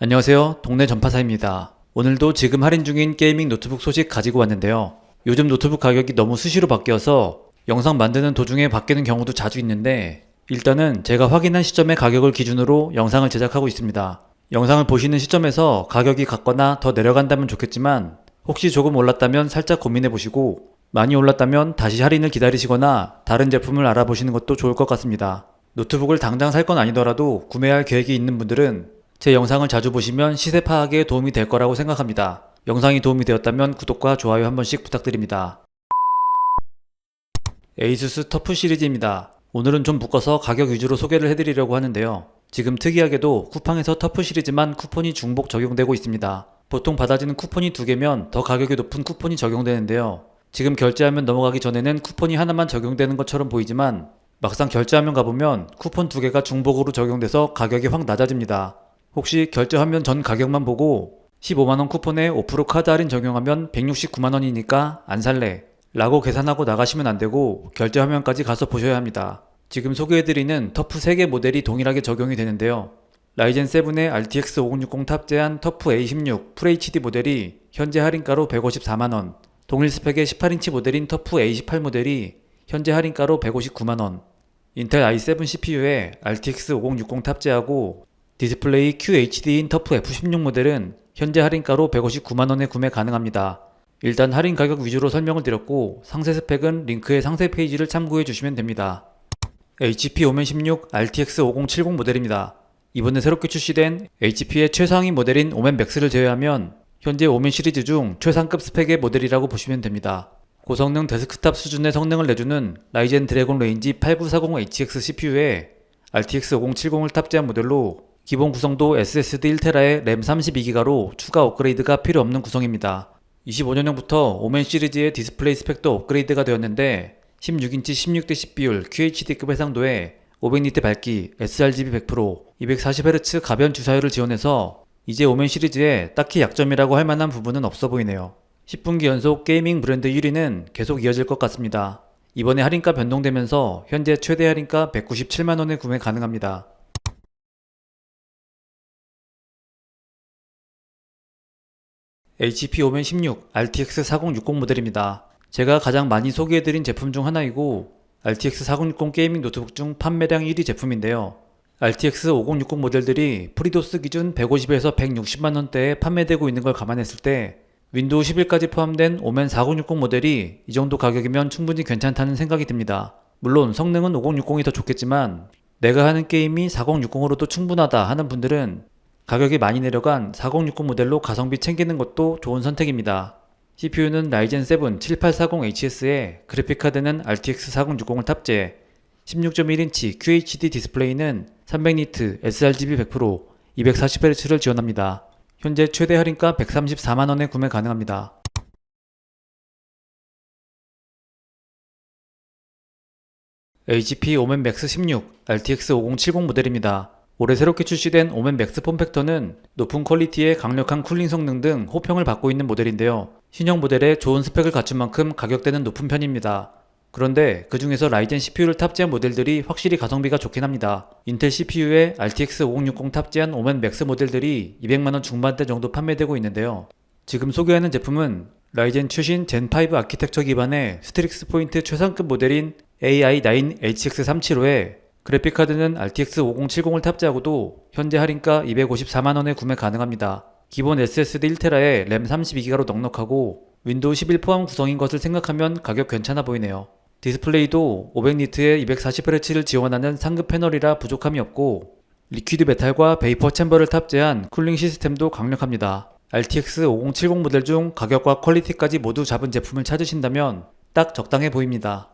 안녕하세요. 동네 전파사입니다. 오늘도 지금 할인 중인 게이밍 노트북 소식 가지고 왔는데요. 요즘 노트북 가격이 너무 수시로 바뀌어서 영상 만드는 도중에 바뀌는 경우도 자주 있는데 일단은 제가 확인한 시점의 가격을 기준으로 영상을 제작하고 있습니다. 영상을 보시는 시점에서 가격이 같거나 더 내려간다면 좋겠지만 혹시 조금 올랐다면 살짝 고민해 보시고 많이 올랐다면 다시 할인을 기다리시거나 다른 제품을 알아보시는 것도 좋을 것 같습니다. 노트북을 당장 살 건 아니더라도 구매할 계획이 있는 분들은 제 영상을 자주 보시면 시세 파악에 도움이 될 거라고 생각합니다. 영상이 도움이 되었다면 구독과 좋아요 한 번씩 부탁드립니다. 에이수스 터프 시리즈입니다. 오늘은 좀 묶어서 가격 위주로 소개를 해드리려고 하는데요. 지금 특이하게도 쿠팡에서 터프 시리즈만 쿠폰이 중복 적용되고 있습니다. 보통 받아지는 쿠폰이 두 개면 더 가격이 높은 쿠폰이 적용되는데요. 지금 결제하면 넘어가기 전에는 쿠폰이 하나만 적용되는 것처럼 보이지만 막상 결제하면 가보면 쿠폰 두 개가 중복으로 적용돼서 가격이 확 낮아집니다. 혹시 결제 화면 전 가격만 보고 15만원 쿠폰에 5% 카드 할인 적용하면 169만원이니까 안 살래 라고 계산하고 나가시면 안 되고 결제 화면까지 가서 보셔야 합니다. 지금 소개해드리는 터프 3개 모델이 동일하게 적용이 되는데요. 라이젠 7의 RTX 5060 탑재한 터프 A16 FHD 모델이 현재 할인가로 154만원, 동일 스펙의 18인치 모델인 터프 A18 모델이 현재 할인가로 159만원, 인텔 i7 CPU에 RTX 5060 탑재하고 디스플레이 QHD인 터프 F16 모델은 현재 할인가로 159만원에 구매 가능합니다. 일단 할인 가격 위주로 설명을 드렸고 상세 스펙은 링크의 상세 페이지를 참고해 주시면 됩니다. HP 오멘 16 RTX 5070 모델입니다. 이번에 새롭게 출시된 HP의 최상위 모델인 오멘 맥스를 제외하면 현재 오멘 시리즈 중 최상급 스펙의 모델이라고 보시면 됩니다. 고성능 데스크탑 수준의 성능을 내주는 라이젠 드래곤 레인지 8940HX CPU에 RTX 5070을 탑재한 모델로 기본 구성도 SSD 1TB의 램 32기가로 추가 업그레이드가 필요 없는 구성입니다. 25년형부터 오멘 시리즈의 디스플레이 스펙도 업그레이드가 되었는데 16인치 16대10 비율 QHD급 해상도에 500니트 밝기, sRGB 100%, 240Hz 가변 주사율을 지원해서 이제 오멘 시리즈에 딱히 약점이라고 할 만한 부분은 없어 보이네요. 10분기 연속 게이밍 브랜드 1위는 계속 이어질 것 같습니다. 이번에 할인가 변동되면서 현재 최대 할인가 197만원에 구매 가능합니다. HP 오멘 16 RTX 4060 모델입니다. 제가 가장 많이 소개해드린 제품 중 하나이고 RTX 4060 게이밍 노트북 중 판매량 1위 제품인데요. RTX 5060 모델들이 프리도스 기준 150에서 160만 원대에 판매되고 있는 걸 감안했을 때 윈도우 11까지 포함된 오멘 4060 모델이 이 정도 가격이면 충분히 괜찮다는 생각이 듭니다. 물론 성능은 5060이 더 좋겠지만 내가 하는 게임이 4060으로도 충분하다 하는 분들은 가격이 많이 내려간 4060 모델로 가성비 챙기는 것도 좋은 선택입니다. CPU는 라이젠 7 7840HS에 그래픽카드는 RTX 4060을 탑재, 16.1인치 QHD 디스플레이는 300니트 sRGB 100%, 240Hz를 지원합니다. 현재 최대 할인가 134만원에 구매 가능합니다. HP 오멘 맥스 16 RTX 5070 모델입니다. 올해 새롭게 출시된 오멘 맥스 폼팩터는 높은 퀄리티의 강력한 쿨링 성능 등 호평을 받고 있는 모델인데요. 신형 모델에 좋은 스펙을 갖춘 만큼 가격대는 높은 편입니다. 그런데 그 중에서 라이젠 CPU를 탑재한 모델들이 확실히 가성비가 좋긴 합니다. 인텔 CPU에 RTX 5060 탑재한 오멘 맥스 모델들이 200만원 중반대 정도 판매되고 있는데요. 지금 소개하는 제품은 라이젠 최신 젠5 아키텍처 기반의 스트릭스 포인트 최상급 모델인 AI9HX375에 그래픽카드는 RTX 5070을 탑재하고도 현재 할인가 254만원에 구매 가능합니다. 기본 SSD 1TB에 램 32기가로 넉넉하고 윈도우 11 포함 구성인 것을 생각하면 가격 괜찮아 보이네요. 디스플레이도 500니트에 240Hz를 지원하는 상급 패널이라 부족함이 없고 리퀴드 메탈과 베이퍼 챔버를 탑재한 쿨링 시스템도 강력합니다. RTX 5070 모델 중 가격과 퀄리티까지 모두 잡은 제품을 찾으신다면 딱 적당해 보입니다.